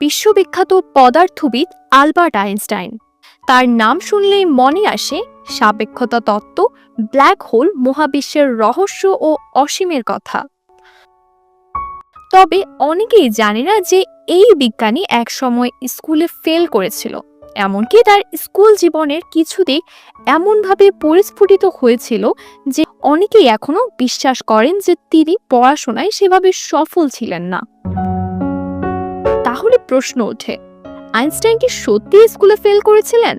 বিশ্ববিখ্যাত পদার্থবিদ Albert Einstein. তার নাম শুনলেই মনে আসে সাপেক্ষতা তত্ত্ব, ব্ল্যাক হোল মহাবিশ্বের রহস্য ও অসীমের কথা। তবে অনেকেই জানে না যে এই বিজ্ঞানী একসময় স্কুলে ফেল করেছিল, এমনকি তার স্কুল জীবনের কিছু দিক এমনভাবে পরিস্ফুটিত হয়েছিল যে অনেকেই এখনও বিশ্বাস করেন যে তিনি পড়াশোনায় সেভাবে সফল ছিলেন না। তাহলে প্রশ্ন ওঠে, আইনস্টাইন কি সত্যি স্কুলে ফেল করেছিলেন?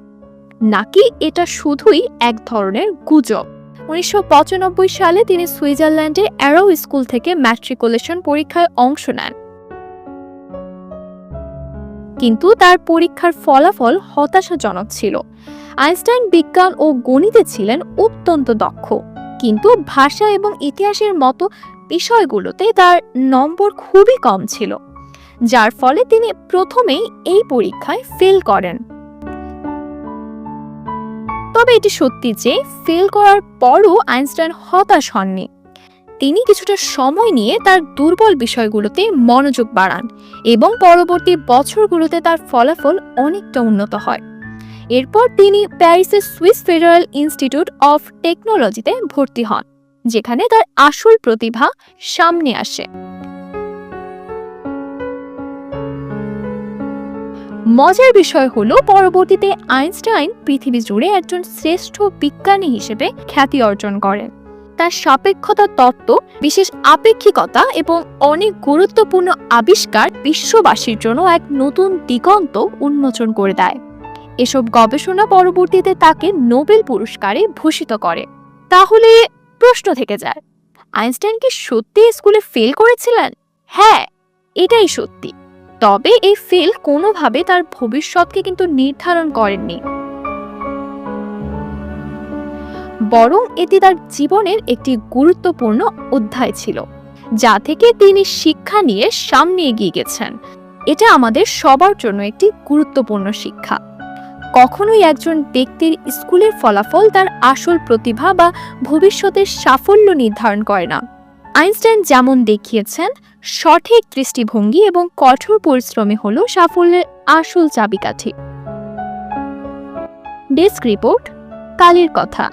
নাকি এটা শুধুই এক ধরনের গুজব? উনিশশো পঁচানব্বই সালে তিনি সুইজারল্যান্ডের অ্যারো স্কুল থেকে ম্যাট্রিকুলেশন পরীক্ষায় অংশ নেন। কিন্তু তার পরীক্ষার ফলাফল হতাশাজনক ছিল। আইনস্টাইন বিজ্ঞান ও গণিতে ছিলেন অত্যন্ত দক্ষ, কিন্তু ভাষা এবং ইতিহাসের মতো বিষয়গুলোতে তার নম্বর খুবই কম ছিল। যার ফলে তিনি প্রথমেই এই পরীক্ষায় ফেল করেন। তবে এটি সত্যি যে ফেল করার পরও আইনস্টাইন হতাশ হননি। তিনি কিছুটা সময় নিয়ে তার দুর্বল বিষয়গুলোতে মনোযোগ বাড়ান এবং পরবর্তী বছরগুলোতে তার ফলাফল অনেকটা উন্নত হয়। এরপর তিনি প্যারিসের সুইস ফেডারেল ইনস্টিটিউট অফ টেকনোলজিতে ভর্তি হন, যেখানে তার আসল প্রতিভা সামনে আসে। মজার বিষয় হলো, পরবর্তীতে আইনস্টাইন পৃথিবী জুড়ে একজন শ্রেষ্ঠ বিজ্ঞানী হিসেবে খ্যাতি অর্জন করেন। তার সাপেক্ষতা তত্ত্ব, বিশেষ আপেক্ষিকতা এবং অনেক গুরুত্বপূর্ণ আবিষ্কার বিশ্ববাসীর জন্য এক নতুন দিগন্ত উন্মোচন করে দেয়। এসব গবেষণা পরবর্তীতে তাকে নোবেল পুরস্কারে ভূষিত করে। তাহলে প্রশ্ন থেকে যায়, আইনস্টাইন কি সত্যি স্কুলে ফেল করেছিলেন? হ্যাঁ এটাই সত্যি। তবে এই ফেল কোনোভাবে তার ভবিষ্যৎকে কিন্তু নির্ধারণ করেননি। বরং এটি তার জীবনের একটি গুরুত্বপূর্ণ অধ্যায় ছিল, যা থেকে তিনি শিক্ষা নিয়ে সামনে এগিয়ে গেছেন। এটা আমাদের সবার জন্য একটি গুরুত্বপূর্ণ শিক্ষা। কখনোই একজন ব্যক্তির স্কুলের ফলাফল তার আসল প্রতিভা বা ভবিষ্যতের সাফল্য নির্ধারণ করে না। আইনস্টাইন যেমন দেখিয়েছেন, সঠিক দৃষ্টিভঙ্গি এবং কঠোর পরিশ্রমে হল সাফল্যের আসল চাবিকাঠি। ডেস্ক রিপোর্ট, কালের কথা।